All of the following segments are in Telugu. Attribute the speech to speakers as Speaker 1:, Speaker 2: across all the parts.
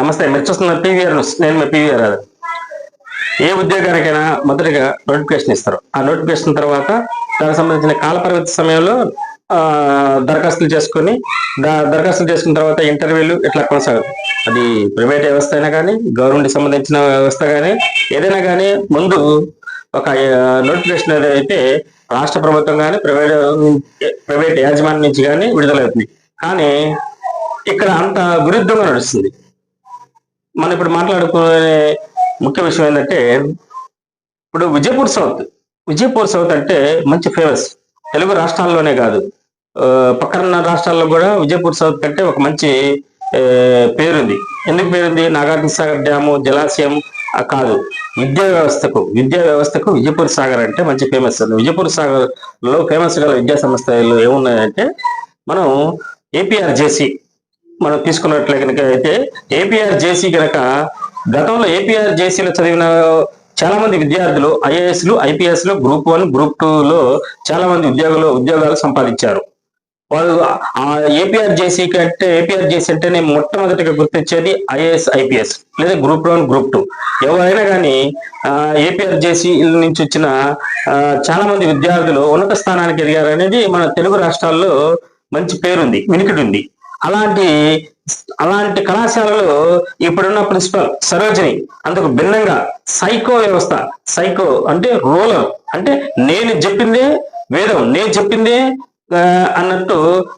Speaker 1: నమస్తే మీరు చూస్తున్న పీవీఆర్ న్యూస్. నేను మీ పీవీఆర్ రాదు ఏ ఉద్యోగానికైనా మొదటిగా నోటిఫికేషన్ ఇస్తారు. ఆ నోటిఫికేషన్ తర్వాత దానికి సంబంధించిన కాలపరిమితి సమయంలో ఆ, దరఖాస్తులు చేసుకొని దరఖాస్తులు చేసుకున్న తర్వాత ఇంటర్వ్యూలు ఇట్లా కొనసాగుతాయి అది ప్రైవేట్ వ్యవస్థ అయినా కానీ గవర్నమెంట్ సంబంధించిన వ్యవస్థ కానీ ఏదైనా కానీ ముందు ఒక నోటిఫికేషన్ అయితే రాష్ట్ర ప్రభుత్వం కానీ ప్రైవేట్ ప్రైవేట్ యాజమాన్యం నుంచి కానీ విడుదలవుతుంది. కానీ ఇక్కడ అంత విరుద్ధంగా నడుస్తుంది. మనం ఇప్పుడు మాట్లాడుకునే ముఖ్య విషయం ఏంటంటే ఇప్పుడు విజయపూర్ సౌత్ విజయపూర్ సౌత్ అంటే మంచి ఫేమస్ తెలుగు రాష్ట్రాల్లోనే కాదు. పక్కన రాష్ట్రాల్లో కూడా విజయపూర్ సౌత్ కంటే ఒక మంచి పేరుంది. ఎందుకు పేరుంది? నాగార్జున సాగర్ డ్యాము జలాశయం కాదు. విద్యా వ్యవస్థకు విద్యా వ్యవస్థకు విజయపూర్ సాగర్ అంటే మంచి ఫేమస్ విజయపూర్ సాగర్లో ఫేమస్ గల విద్యా సంస్థలు ఏమున్నాయంటే మనం ఏపీఆర్జేసి మనం తీసుకున్నట్లే కనుక అయితే ఏపీఆర్ జేసీ కనుక గతంలో ఏపీఆర్ జేసీలో చదివిన చాలా మంది విద్యార్థులు ఐఏఎస్లు గ్రూప్ వన్ గ్రూప్ టూలో చాలా మంది ఉద్యోగులు ఉద్యోగాలు సంపాదించారు. వాళ్ళు ఆ ఏపీఆర్ జేసీ కంటే ఏపీఆర్ జేసీ అంటేనే మొట్టమొదటిగా గుర్తించేది ఐఏఎస్ ఐపీఎస్ లేదా గ్రూప్ వన్ గ్రూప్ టూ ఎవరైనా కానీ ఏపీఆర్ జేసీ నుంచి వచ్చిన చాలా మంది విద్యార్థులు ఉన్నత స్థానానికి ఎదిగారు అనేది మన తెలుగు రాష్ట్రాల్లో మంచి పేరుంది వినికిడి ఉంది అలాంటి అలాంటి కళాశాలలో ఇప్పుడున్న ప్రిన్సిపల్ సరోజిని అందుకు భిన్నంగా సైకో వ్యవస్థ సైకో అంటే రూలర్ అంటే నేను చెప్పిందే వేదం నేను చెప్పిందే అన్నట్టు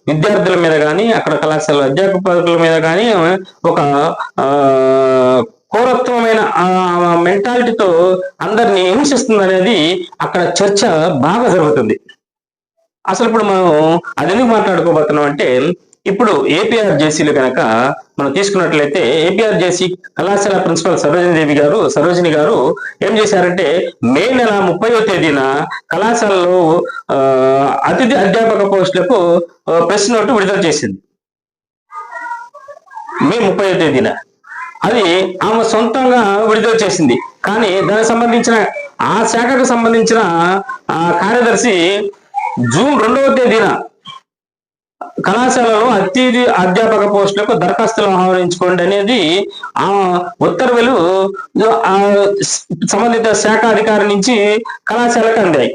Speaker 1: విద్యార్థుల మీద కానీ అక్కడ కళాశాల అధ్యాపకుల మీద కానీ ఒక ఆ కోరత్వమైన మెంటాలిటీతో అందరిని హింసిస్తుంది అనేది అక్కడ చర్చ బాగా జరుగుతుంది. అసలు ఇప్పుడు మనం అది ఎందుకు మాట్లాడుకోబోతున్నాం అంటే ఇప్పుడు ఏపీఆర్ జేసీలు కనుక మనం తీసుకున్నట్లయితే ఏపీఆర్ జేసీ కళాశాల ప్రిన్సిపల్ సరోజిని దేవి గారు సరోజిని గారు ఏం చేశారంటే మే నెల ముప్పైవ తేదీన కళాశాలలో అతిథి అధ్యాపక పోస్టులకు ప్రెస్ నోటు విడుదల చేసింది. మే ముప్పై తేదీన. అది ఆమె సొంతంగా విడుదల చేసింది. కానీ దానికి సంబంధించిన ఆ శాఖకు సంబంధించిన ఆ కార్యదర్శి జూన్ రెండవ తేదీన కళాశాలలో అతిథి అధ్యాపక పోస్టులకు దరఖాస్తులు ఆహ్వానించుకోండి అనేది ఆ ఉత్తర్వులు ఆ సంబంధిత శాఖ అధికారి నుంచి కళాశాలకు అందాయి.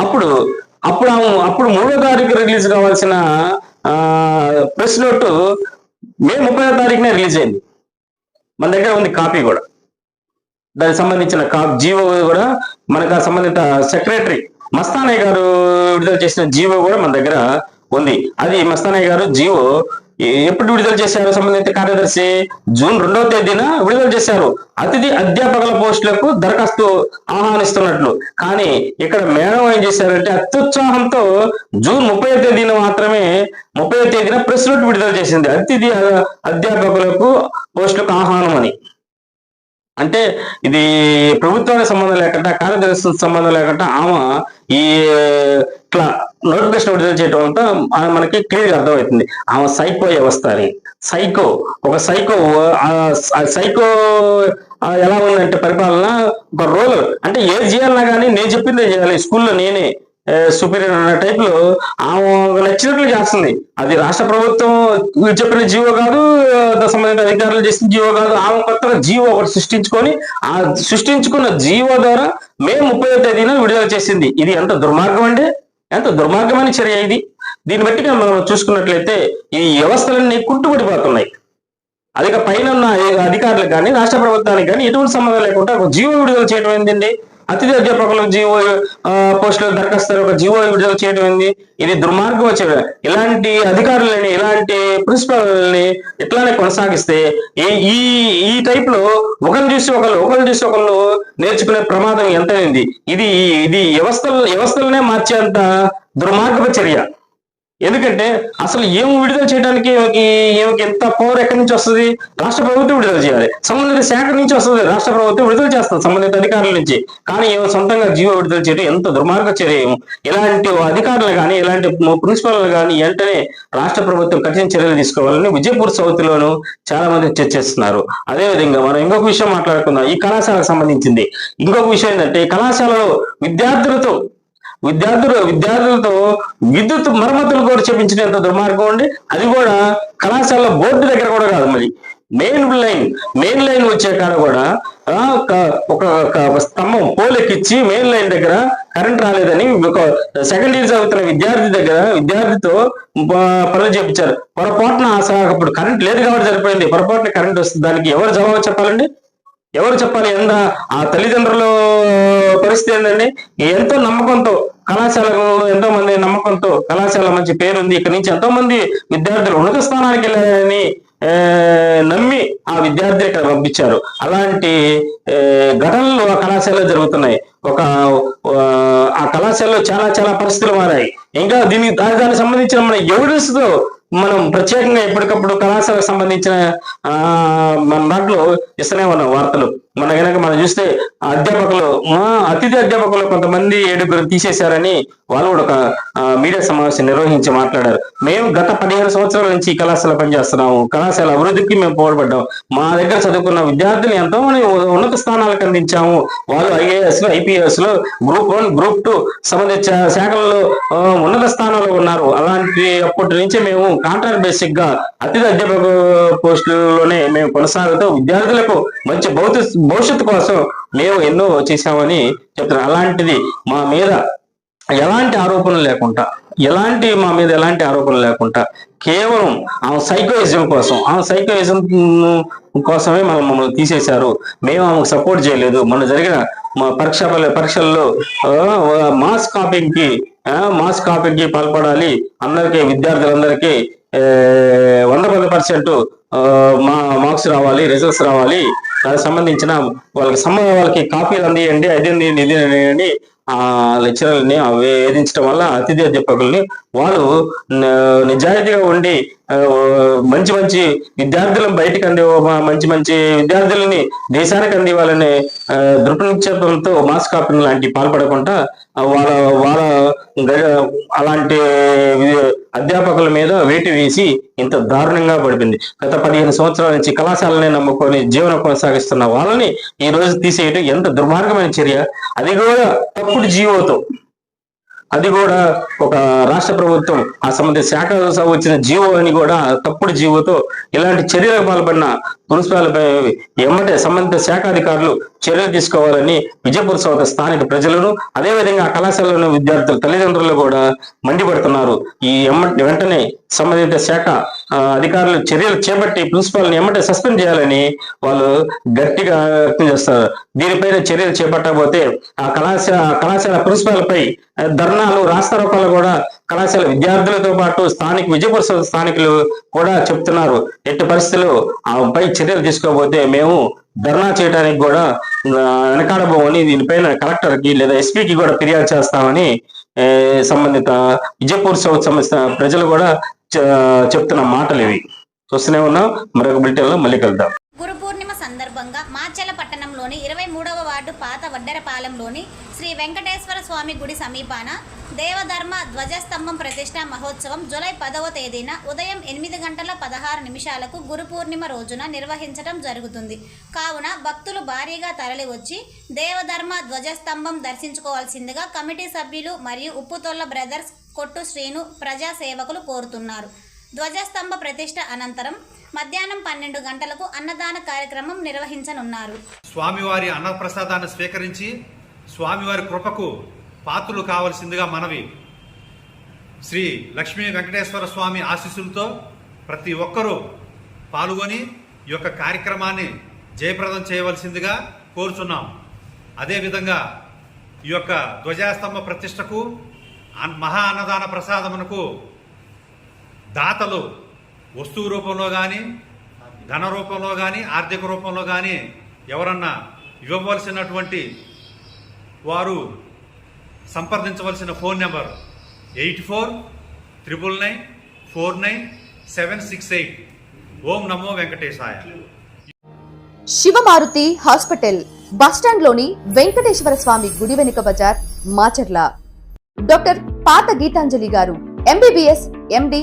Speaker 1: అప్పుడు అప్పుడు అప్పుడు మూడో తారీఖు రిలీజ్ కావాల్సిన ఆ ప్రెస్ నోటు మే ముప్పై తారీఖునే రిలీజ్ అయింది. మన దగ్గర ఉంది కాపీ కూడా. దానికి సంబంధించిన కాపీ జీవో కూడా మనకు సంబంధిత సెక్రటరీ మస్తానయ్య గారు విడుదల చేసిన జీవో కూడా మన దగ్గర ఉంది. అది మస్తానయ్య గారు జీవో ఎప్పుడు విడుదల చేశారు? సంబంధిత కార్యదర్శి జూన్ రెండవ తేదీన విడుదల చేశారు. అతిథి అధ్యాపకుల పోస్టులకు దరఖాస్తు ఆహ్వానిస్తున్నట్లు. కానీ ఇక్కడ మేడం ఏం చేశారంటే అత్యుత్సాహంతో జూన్ ముప్పై తేదీన మాత్రమే ముప్పై తేదీన ప్రెస్ నోట్ విడుదల చేసింది. అతిథి అధ్యాపకులకు పోస్టులకు ఆహ్వానం అని. అంటే ఇది ప్రభుత్వానికి సంబంధం లేకుండా కార్యదర్శి సంబంధం లేకుండా ఆమె ఈ ఇట్లా నోటిఫికేషన్ విడుదల చేయడం అంతా మనకి క్లియర్గా అర్థమవుతుంది. ఆమె సైకో వ్యవస్థ అని సైకో ఒక సైకో ఆ సైకో ఎలా ఉందంటే పరిపాలన ఒక రోల్ అంటే ఏది చేయాలన్నా కానీ నేను చెప్పిందే చేయాలి. స్కూల్లో నేనే సుపీరియర్ అన్న టైప్లో ఆమె నచ్చినట్లు చేస్తుంది. అది రాష్ట్ర ప్రభుత్వం చెప్పిన జీవో కాదు సంబంధిత అధికారులు చేసిన జీవో కాదు ఆమె కొత్తగా జీవో ఒకటి సృష్టించుకొని ఆ సృష్టించుకున్న జీవో ద్వారా మే ముప్పై తేదీన విడుదల చేసింది. ఇది ఎంత దుర్మార్గం అండి? ఎంత దుర్మార్గమైన చర్య ఇది? దీన్ని బట్టి మనం చూసుకున్నట్లయితే ఈ వ్యవస్థలన్నీ కుంటుపడిపోతున్నాయి. అధిక పైన ఉన్న అధికారులకు కానీ రాష్ట్ర ప్రభుత్వానికి కానీ ఎటువంటి సంబంధం లేకుండా ఒక జీవో విడుదల చేయడం ఏంటండి? అతిథి అధ్యాపకులకు జీవో ఆ, పోస్టులకు దరఖాస్తు ఒక జీవో విడుదల చేయడం ఏంది? ఇది దుర్మార్గం వచ్చే ఇలాంటి అధికారులని ఇలాంటి ప్రిన్సిపల్ని ఇట్లానే కొనసాగిస్తే ఈ ఈ ఈ టైప్లో ఒకరిని చూసి ఒకళ్ళు ఒకరిని చూసి ఒకళ్ళు నేర్చుకునే ప్రమాదం ఎంతైంది? ఇది ఇది వ్యవస్థలు వ్యవస్థలనే మార్చేంత దుర్మార్గపు చర్య. ఎందుకంటే అసలు ఏం విడుదల చేయడానికి ఈమెకి ఎంత పవర్ ఎక్కడి నుంచి వస్తుంది? రాష్ట్ర ప్రభుత్వం విడుదల చేయాలి. సంబంధిత శాఖ నుంచి వస్తుంది. రాష్ట్ర ప్రభుత్వం విడుదల చేస్తుంది సంబంధిత అధికారుల నుంచి. కానీ ఏమో సొంతంగా జీవో విడుదల చేయడం ఎంత దుర్మార్గ చర్య ఇలాంటి అధికారులు కానీ ఇలాంటి ప్రిన్సిపల్ కానీ వెంటనే రాష్ట్ర ప్రభుత్వం కఠిన చర్యలు తీసుకోవాలని విజయపూర్ సౌత్ లోను చాలా మంది చర్చిస్తున్నారు. అదే విధంగా మనం ఇంకొక విషయం మాట్లాడుకుందాం. ఈ కళాశాలకు సంబంధించింది. ఇంకొక విషయం ఏంటంటే ఈ కళాశాలలో విద్యార్థులతో విద్యార్థులు విద్యార్థులతో విద్యుత్ మరమ్మతులు కూడా చేపించినంత దుర్మార్గం ఉండి అది కూడా కళాశాల బోర్డు దగ్గర కూడా కాదు మరి. మెయిన్ లైన్ మెయిన్ లైన్ వచ్చే కాడ కూడా ఒక- ఒక ఒక స్తంభం పోలెక్కిచ్చి మెయిన్ లైన్ దగ్గర కరెంట్ రాలేదని ఒక సెకండ్ ఇయర్ చదువుతున్న విద్యార్థి దగ్గర విద్యార్థితో పనులు చేపించారు. పొరపాటున అసలు అప్పుడు కరెంట్ లేదు కాబట్టి సరిపోయింది. పొరపాటున కరెంట్ వస్తుంది. దానికి ఎవరు జవాబు చెప్పాలండి? ఎవరు చెప్పాలి? ఎంత ఆ తల్లిదండ్రుల పరిస్థితి ఏంటండి ఎంతో నమ్మకంతో కళాశాలకు ఎంతో మంది నమ్మకంతో కళాశాల మంచి పేరు ఉంది ఇక్కడ నుంచి ఎంతో మంది విద్యార్థులు ఉన్నత స్థానానికి వెళ్ళారని ఆ, నమ్మి ఆ విద్యార్థి ఇక్కడ పంపించారు. అలాంటి ఘటనలు ఆ కళాశాలలో జరుగుతున్నాయి. ఒక ఆ, ఆ కళాశాలలో చాలా చాలా పరిస్థితులు మారాయి. ఇంకా దీనికి దాని దానికి సంబంధించిన మన ఎవిడెన్స్తో మనం ప్రత్యేకంగా ఎప్పటికప్పుడు కళాశాలకు సంబంధించిన ఆ మన దాంట్లో ఇస్తూనే ఉన్నాం వార్తలు. మన కనుక మనం చూస్తే అధ్యాపకులు మా అతిథి అధ్యాపకులు కొంతమంది ఏడుగురు తీసేశారని వాళ్ళు కూడా ఒక మీడియా సమావేశం నిర్వహించి మాట్లాడారు. మేము గత పదిహేను సంవత్సరాల నుంచి కళాశాల పనిచేస్తున్నాము. కళాశాల అభివృద్ధికి మేము పోరాడబడ్డాం మా దగ్గర చదువుకున్న విద్యార్థులు ఎంతో మంది ఉన్నత స్థానాలకు అందించాము. వాళ్ళు ఐఏఎస్లో ఐపీఎస్లో గ్రూప్ వన్ గ్రూప్ టూ సంబంధించిన శాఖల్లో ఉన్నత స్థానంలో ఉన్నారు. అలాంటి అప్పటి నుంచి మేము కాంట్రాక్ట్ బేసిక్గా అతిథి అధ్యాపక పోస్టులలోనే మేము కొనసాగుతూ విద్యార్థులకు మంచి భౌతిక భవిష్యత్తు కోసం మేము ఎన్నో చేశామని చెప్తున్నారు. అలాంటిది మా మీద ఎలాంటి ఆరోపణలు లేకుండా ఎలాంటి మా మీద ఎలాంటి ఆరోపణలు లేకుండా కేవలం ఆమె సైకోయిజం కోసం ఆమె సైకోయిజం కోసమే మనం మమ్మల్ని తీసేశారు. మేము ఆమెకు సపోర్ట్ చేయలేదు. మన జరిగిన మా పరీక్ష పరీక్షల్లో మాస్ కాపింగ్కి మాస్ కాపింగ్కి పాల్పడాలి అందరికీ విద్యార్థులందరికీ వంద పది పర్సెంట్ మా మార్క్స్ రావాలి రిజల్ట్స్ రావాలి. సంబంధించిన వాళ్ళకి సంబంధం వాళ్ళకి కాపీలు అందియండి అది అందియండి ఇది అందియండి లెక్చరర్ని వేధించడం వల్ల అతిథి అధ్యాపకుల్ని వాళ్ళు నిజాయితీగా ఉండి మంచి మంచి విద్యార్థులను బయటకు అంది మంచి మంచి విద్యార్థులని దేశానికి అందివ్వాలనే ఆ, దృఢ నిక్షేపంతో మాస్ కాపింగ్ లాంటి పాల్పడకుండా వాళ్ళ వాళ్ళ అలాంటి అధ్యాపకుల మీద వేటు వేసి ఇంత దారుణంగా పడిపోయింది. గత పదిహేను సంవత్సరాల నుంచి కళాశాలనే నమ్ముకొని జీవనం కొనసాగిస్తున్న వాళ్ళని ఈ రోజు తీసేయటం ఎంత దుర్మార్గమైన చర్య. అది కూడా తప్పుడు జియోతో అది కూడా ఒక రాష్ట్ర ప్రభుత్వం ఆ సంబంధిత శాఖ వచ్చిన జీవో అని కూడా తప్పుడు జీవోతో ఇలాంటి చర్యలకు పాల్పడిన మున్సిపాలిపై ఎమ్మటే సంబంధిత శాఖ అధికారులు చర్యలు తీసుకోవాలని విజయపూర్ సౌత స్థానిక ప్రజలను అదేవిధంగా ఆ కళాశాలలోని విద్యార్థుల తల్లిదండ్రులు కూడా మండిపడుతున్నారు. ఈ వెంటనే సంబంధిత శాఖ అధికారులు చర్యలు చేపట్టి ప్రిన్సిపాల్ని ఎమ్మటే సస్పెండ్ చేయాలని వాళ్ళు గట్టిగా వ్యక్తం చేస్తారు. దీనిపైన చర్యలు చేపట్టకపోతే ఆ కళాశాల కళాశాల ప్రిన్సిపాల్పై ధర్నాలు రాస్తారోకాలు కూడా కళాశాల విద్యార్థులతో పాటు స్థానిక విజయపూర్ స్థానికులు కూడా చెప్తున్నారు. ఎట్టి పరిస్థితుల్లో ఆపై చర్యలు తీసుకోకపోతే మేము ధర్నా చేయడానికి కూడా వెనకాడబోమని దీనిపైన కలెక్టర్కి లేదా ఎస్పీకి కూడా ఫిర్యాదు చేస్తామని సంబంధిత విజయపూర్ సౌత్ సంబంధించిన ప్రజలు కూడా చెప్తున్న మాటలు ఇవి. చూస్తూనే ఉన్నాం మరొక బులెటిన్లో మళ్ళీ కలుద్దాం.
Speaker 2: మాచల పట్టణంలోని ఇరవై మూడవ వార్డు పాత వడ్డెరపాలెంలోని శ్రీ వెంకటేశ్వర స్వామి గుడి సమీపాన దేవధర్మ ధ్వజస్తంభం ప్రతిష్ట మహోత్సవం జూలై పదవ తేదీన ఉదయం ఎనిమిది గంటల పదహారు నిమిషాలకు గురు పూర్ణిమ రోజున నిర్వహించడం జరుగుతుంది. కావున భక్తులు భారీగా తరలివచ్చి దేవధర్మ ధ్వజస్తంభం దర్శించుకోవాల్సిందిగా కమిటీ సభ్యులు మరియు ఉప్పుతొల్ల బ్రదర్స్ కొట్టు శ్రీను ప్రజా సేవకులు కోరుతున్నారు. ధ్వజస్తంభ ప్రతిష్ట అనంతరం మధ్యాహ్నం పన్నెండు గంటలకు అన్నదాన కార్యక్రమం నిర్వహించనున్నారు.
Speaker 3: స్వామివారి అన్నప్రసాదాన్ని స్వీకరించి స్వామివారి కృపకు పాత్రులు కావలసిందిగా మనవి. శ్రీ లక్ష్మీ వెంకటేశ్వర స్వామి ఆశీస్సులతో ప్రతి ఒక్కరూ పాల్గొని ఈ యొక్క కార్యక్రమాన్ని జయప్రదం చేయవలసిందిగా కోరుచున్నాం. అదేవిధంగా ఈ యొక్క ధ్వజాస్తంభ ప్రతిష్టకు అన్- మహా అన్నదాన ప్రసాదమునకు దాతలు వస్తువు రూపంలో కానీ ధన రూపంలో కానీ ఆర్థిక రూపంలో కానీ ఎవరన్నా ఇవ్వవలసినటువంటి వారు సంప్రదించవలసిన phone number eight four triple nine four nine seven six eight. ఓం నమో వెంకటేశాయ.
Speaker 4: శివమారుతి హాస్పిటల్ బస్టాండ్లోని వెంకటేశ్వర స్వామి గుడి వెనుక బజార్ మాచర్ల. డాక్టర్ పాత గీతాంజలి గారు ఎంబీబీఎస్ ఎండి